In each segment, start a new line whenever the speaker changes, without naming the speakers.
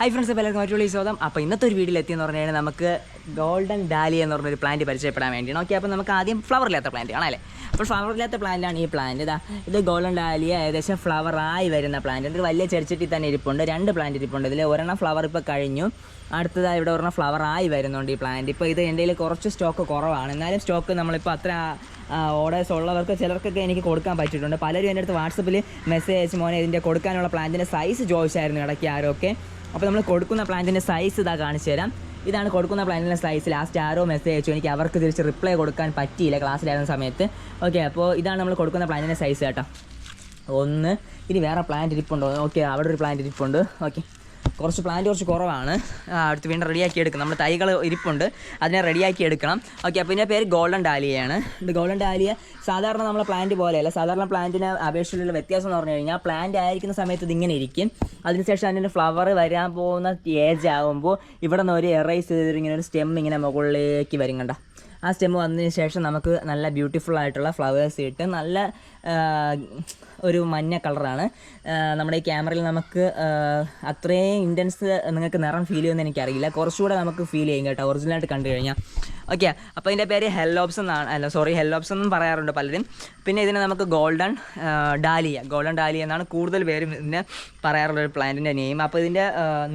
Hi friends എല്ലാവർക്കും മറ്റുള്ള സ്വാഗതം. അപ്പോൾ ഇന്നത്തെ ഒരു വീഡിയോയിൽ എത്തിയെന്ന് പറഞ്ഞു കഴിഞ്ഞാൽ നമുക്ക് ഗോൾഡൻ ഡാലി എന്ന് പറഞ്ഞൊരു പ്ലാന്റ് പരിചയപ്പെടാൻ വേണ്ടിയാണ്. ഓക്കെ അപ്പോൾ നമുക്ക് ആദ്യം ഫ്ലവർ ഇല്ലാത്ത പ്ലാന്റ് ആണല്ലേ അപ്പോൾ ഫ്ലവർ ഇല്ലാത്ത പ്ലാന്റാണ് ഈ പ്ലാന്റ് ഇതാ ഇത് ഗോൾഡൻ ഡാലിയ ഏകദേശം ഫ്ലവർ ആയി വരുന്ന പ്ലാന്റ് ഇത് വലിയ ചെടിച്ചട്ടി തന്നെ ഇരിപ്പുണ്ട്. രണ്ട് പ്ലാന്റ് ഇരിപ്പുണ്ട്. ഇതിൽ ഒരെണ്ണം ഫ്ലവർ ഇപ്പോൾ കഴിഞ്ഞു. അടുത്തതായി ഇവിടെ ഒരെണ്ണം ഫ്ലവർ ആയി വരുന്നുണ്ട് ഈ പ്ലാന്റ് ഇപ്പോൾ ഇത് എന്റെ കുറച്ച് സ്റ്റോക്ക് കുറവാണ്. എന്നാലും സ്റ്റോക്ക് നമ്മളിപ്പോൾ അത്ര ഓർഡേഴ്സ് ഉള്ളവർക്ക് ചിലർക്കൊക്കെ എനിക്ക് കൊടുക്കാൻ പറ്റിയിട്ടുണ്ട്. പലരും എന്റെ അടുത്ത് വാട്സപ്പിൽ മെസ്സേജ് അയച്ച് മോനെ ഇതിന്റെ കൊടുക്കാനുള്ള പ്ലാന്റിന്റെ സൈസ് ചോദിച്ചായിരുന്നു ഇടയ്ക്ക് ആരൊക്കെ അപ്പോൾ നമ്മൾ കൊടുക്കുന്ന പ്ലാന്റിന്റെ സൈസ് ഇതാ കാണിച്ചു തരാം. ഇതാണ് കൊടുക്കുന്ന പ്ലാന്റിന്റെ സൈസ് ലാസ്റ്റ് ആരോ മെസ്സേജ് അയച്ചു. എനിക്ക് അവർക്ക് തിരിച്ച് റിപ്ലൈ കൊടുക്കാൻ പറ്റിയില്ല ക്ലാസ്സിലായിരുന്ന സമയത്ത്. ഓക്കെ അപ്പോൾ ഇതാണ് നമ്മൾ കൊടുക്കുന്ന പ്ലാന്റിന്റെ സൈസ് കേട്ടോ. ഒന്ന് ഇനി വേറെ പ്ലാന്റ് ഇരിപ്പുണ്ടോ. ഓക്കെ അവിടെ ഒരു പ്ലാന്റ് ഇരിപ്പുണ്ട്. ഓക്കെ കുറച്ച് പ്ലാന്റ് കുറച്ച് കുറവാണ്. അടുത്ത് വീണ്ടും റെഡിയാക്കി എടുക്കണം. നമ്മുടെ തൈകൾ ഇരിപ്പുണ്ട്. അതിനെ റെഡിയാക്കി എടുക്കണം. ഓക്കെ അപ്പോൾ ഇതിന്റെ പേര് ഗോൾഡൻ ഡാലിയയാണ് ഇത് ഗോൾഡൻ ഡാലിയ സാധാരണ നമ്മളെ പ്ലാന്റ് പോലെയല്ല. സാധാരണ പ്ലാന്റിനെ അപേക്ഷയിലുള്ള വ്യത്യാസം എന്ന് പറഞ്ഞു കഴിഞ്ഞാൽ പ്ലാന്റ് ആയിരിക്കുന്ന സമയത്ത് ഇതിങ്ങനെ ഇരിക്കും. അതിനുശേഷം അതിന്റെ ഫ്ലവർ വരാൻ പോകുന്ന ഏജ് ആകുമ്പോൾ ഇവിടെ നിന്ന് ഒരു എറൈസ് ചെയ്തിട്ട് ഇങ്ങനെ ഒരു സ്റ്റെം ഇങ്ങനെ മുകളിലേക്ക് വരും കണ്ട? ആ സ്റ്റെം വന്നതിന് ശേഷം നമുക്ക് നല്ല ബ്യൂട്ടിഫുൾ ആയിട്ടുള്ള ഫ്ലവേഴ്സ് ഇട്ട് നല്ല ഒരു മഞ്ഞ കളറാണ് നമ്മുടെ ഈ ക്യാമറയിൽ നമുക്ക് അത്രയും ഇന്റൻസ് നിങ്ങൾക്ക് നിറം ഫീൽ ചെയ്യുമെന്ന് എനിക്കറിയില്ല. കുറച്ചുകൂടെ നമുക്ക് ഫീൽ ചെയ്യും കേട്ടോ ഒറിജിനലായിട്ട് കണ്ടു കഴിഞ്ഞാൽ ഓക്കെ അപ്പോൾ ഇതിന്റെ പേര് ഹെല്ലോപ്സ് എന്നാണ് അല്ല സോറി ഹെല്ലോപ്സ് എന്നും പറയാറുണ്ട് പലരും. പിന്നെ ഇതിനെ നമുക്ക് ഗോൾഡൻ ഡാലിയ ഗോൾഡൻ ഡാലിയ എന്നാണ് കൂടുതൽ പേരും ഇതിനെ പറയാറുള്ള ഒരു പ്ലാന്റിന്റെ നെയിം അപ്പോൾ ഇതിന്റെ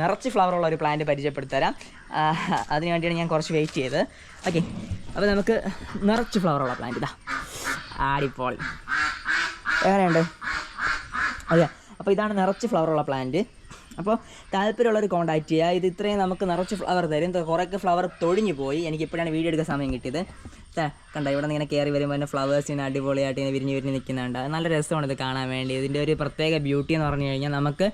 നിറച്ച് ഫ്ലവർ ഉള്ള ഒരു പ്ലാന്റ് പരിചയപ്പെടുത്തരാം അതിന് വേണ്ടിയാണ് ഞാൻ കുറച്ച് വെയിറ്റ് ചെയ്തത്. ഓക്കെ അപ്പോൾ നമുക്ക് നിറച്ച് ഫ്ലവറുള്ള പ്ലാന്റ് ഇതാ. ആടിപ്പോൾ. എങ്ങനെയുണ്ട്? ഓക്കെ അപ്പോൾ ഇതാണ് നിറച്ച് ഫ്ലവറുള്ള പ്ലാന്റ് അപ്പോൾ താല്പര്യമുള്ളവർ കോൺടാക്ട് ചെയ്യുക. ഇത് ഇത്രയും നമുക്ക് നിറച്ച് ഫ്ലവർ തരും. കുറേയൊക്കെ ഫ്ലവർ തൊഴിഞ്ഞു പോയി. എനിക്ക് ഇപ്പോഴാണ് വീഡിയോ എടുക്കാൻ സമയം കിട്ടിയത്. കണ്ട ഇവിടെ ഇങ്ങനെ കയറി വരുമ്പോൾ തന്നെ ഫ്ലവേഴ്സ് ഇങ്ങനെ അടിപൊളിയായിട്ട് ഇങ്ങനെ വിരിഞ്ഞ് വിരിഞ്ഞ് നിൽക്കുന്നുണ്ട് നല്ല രസമാണ് ഇത് കാണാൻ വേണ്ടി. ഇതിന്റെ ഒരു പ്രത്യേക ബ്യൂട്ടി എന്ന് പറഞ്ഞു കഴിഞ്ഞാൽ നമുക്ക്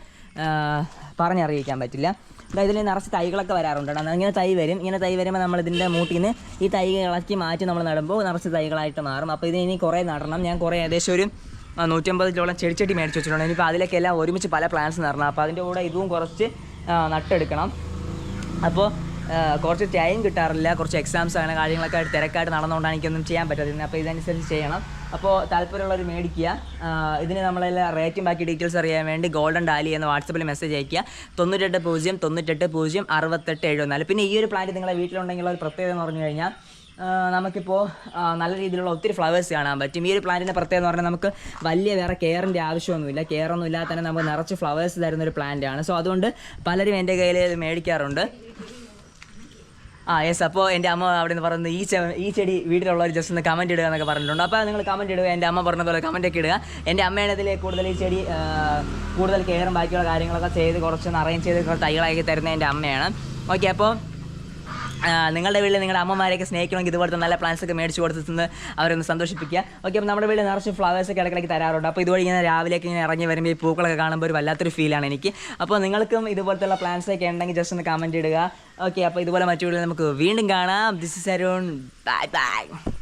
പറഞ്ഞറിയിക്കാൻ പറ്റില്ല. ഇതാ ഇതിൽ നിറച്ച് തൈകളൊക്കെ വരാറുണ്ട്. ഇങ്ങനെ തൈ വരും. ഇങ്ങനെ തൈ വരുമ്പോൾ നമ്മൾ ഇതിന്റെ മൂട്ടിൽ ഈ തൈ ഇളക്കി മാറ്റി നമ്മൾ നടുമ്പോൾ നിറച്ച് തൈകളായിട്ട് മാറും. അപ്പോൾ ഇതിന് ഇനി കുറേ നടണം. ഞാൻ കുറേ ഏകദേശം ഒരു നൂറ്റമ്പത് കിലോളം ചെടിച്ചട്ടി മേടിച്ച് വെച്ചിട്ടുണ്ട്. ഇനിയിപ്പോൾ അതിലൊക്കെ എല്ലാം ഒരുമിച്ച് പല പ്ലാന്റ്സ് നടണം അപ്പോൾ അതിന്റെ കൂടെ ഇതും കുറച്ച് നട്ടെടുക്കണം. അപ്പോൾ കുറച്ച് ടൈം കിട്ടാറില്ല. കുറച്ച് എക്സാംസ് അങ്ങനെ കാര്യങ്ങളൊക്കെ ആയിട്ട് തിരക്കായിട്ട് നടന്നുകൊണ്ടാണ് എനിക്കൊന്നും ചെയ്യാൻ പറ്റാതിരുന്നത് അപ്പോൾ ഇതനുസരിച്ച് ചെയ്യണം. അപ്പോൾ താല്പര്യമുള്ളവർ മേടിക്കുക. ഇതിന് നമ്മളെല്ലാം റേറ്റും ബാക്കി ഡീറ്റെയിൽസ് അറിയാൻ വേണ്ടി ഗോൾഡൻ ഡാലി എന്ന് വാട്സപ്പിൽ മെസ്സേജ് അയക്കുക തൊണ്ണൂറ്റെട്ട് പൂജ്യം തൊണ്ണൂറ്റെട്ട് പൂജ്യം അറുപത്തെട്ട് എഴുപത്തിനാല്. പിന്നെ ഈ ഒരു പ്ലാന്റ് നിങ്ങളെ വീട്ടിലുണ്ടെങ്കിൽ ഒരു പ്രത്യേകത എന്ന് പറഞ്ഞു കഴിഞ്ഞാൽ നമുക്കിപ്പോൾ നല്ല രീതിയിലുള്ള ഒത്തിരി ഫ്ലവേഴ്സ് കാണാൻ പറ്റും. ഈ ഒരു പ്ലാന്റിന്റെ പ്രത്യേകത എന്ന് പറഞ്ഞാൽ നമുക്ക് വലിയ വേറെ കെയറിന്റെ ആവശ്യമൊന്നുമില്ല. കെയറൊന്നും ഇല്ലാതെ തന്നെ നമുക്ക് നിറച്ച് ഫ്ലവേഴ്സ് തരുന്ന ഒരു പ്ലാന്റാണ് സോ അതുകൊണ്ട് പലരും എന്റെ കയ്യിൽ മേടിക്കാറുണ്ട്. ആ യെസ് അപ്പോൾ എന്റെ അമ്മ അവിടെ നിന്ന് പറയുന്നത് ഈ ചെ ഈ ചെടി വീട്ടിലുള്ളവർ ജസ്റ്റ് ഒന്ന് കമന്റ് ഇടുക എന്നൊക്കെ പറഞ്ഞിട്ടുണ്ട്. അപ്പോൾ നിങ്ങൾ കമന്റ് ഇടുക എന്റെ അമ്മ പറഞ്ഞ പോലെ കമന്റ് ഒക്കെ ഇടുക. എന്റെ അമ്മയാണ് ഇതിൽ കൂടുതൽ ഈ ചെടി കൂടുതൽ കെയറും ബാക്കിയുള്ള കാര്യങ്ങളൊക്കെ ചെയ്ത് കുറച്ചൊന്ന് അറേഞ്ച് ചെയ്ത് തൈകളാക്കി തരുന്ന എന്റെ അമ്മയാണ്. ഓക്കെ അപ്പോൾ നിങ്ങളുടെ വീട്ടിൽ നിങ്ങളുടെ അമ്മമാരെയൊക്കെ സ്നേഹിക്കണമെങ്കിൽ ഇതുപോലത്തെ നല്ല പ്ലാന്റ്സ് ഒക്കെ മേടിച്ച് കൊടുത്തിട്ട് അവരൊന്ന് സന്തോഷിപ്പിക്കുക. ഓക്കെ അപ്പോൾ നമ്മുടെ വീട്ടിൽ നിറച്ച് ഫ്ലവേഴ്സ് ഒക്കെ ഇടയ്ക്കിടയ്ക്ക് തരാറുണ്ട്. അപ്പോൾ ഇതുവഴി ഇങ്ങനെ രാവിലെയൊക്കെ ഇങ്ങനെ ഇറങ്ങി വരുമ്പോൾ ഈ പൂക്കളൊക്കെ കാണുമ്പോൾ ഒരു വല്ലാത്തൊരു ഫീലാണ് എനിക്ക്. അപ്പോൾ നിങ്ങൾക്കും ഇതുപോലത്തുള്ള പ്ലാൻസ് ഒക്കെ ഉണ്ടെങ്കിൽ ജസ്റ്റ് ഒന്ന് കമന്റ് ഇടുക. ഓക്കെ അപ്പോൾ ഇതുപോലെ മറ്റു വീട്ടിൽ നമുക്ക് വീണ്ടും കാണാം. This is Arun bye bye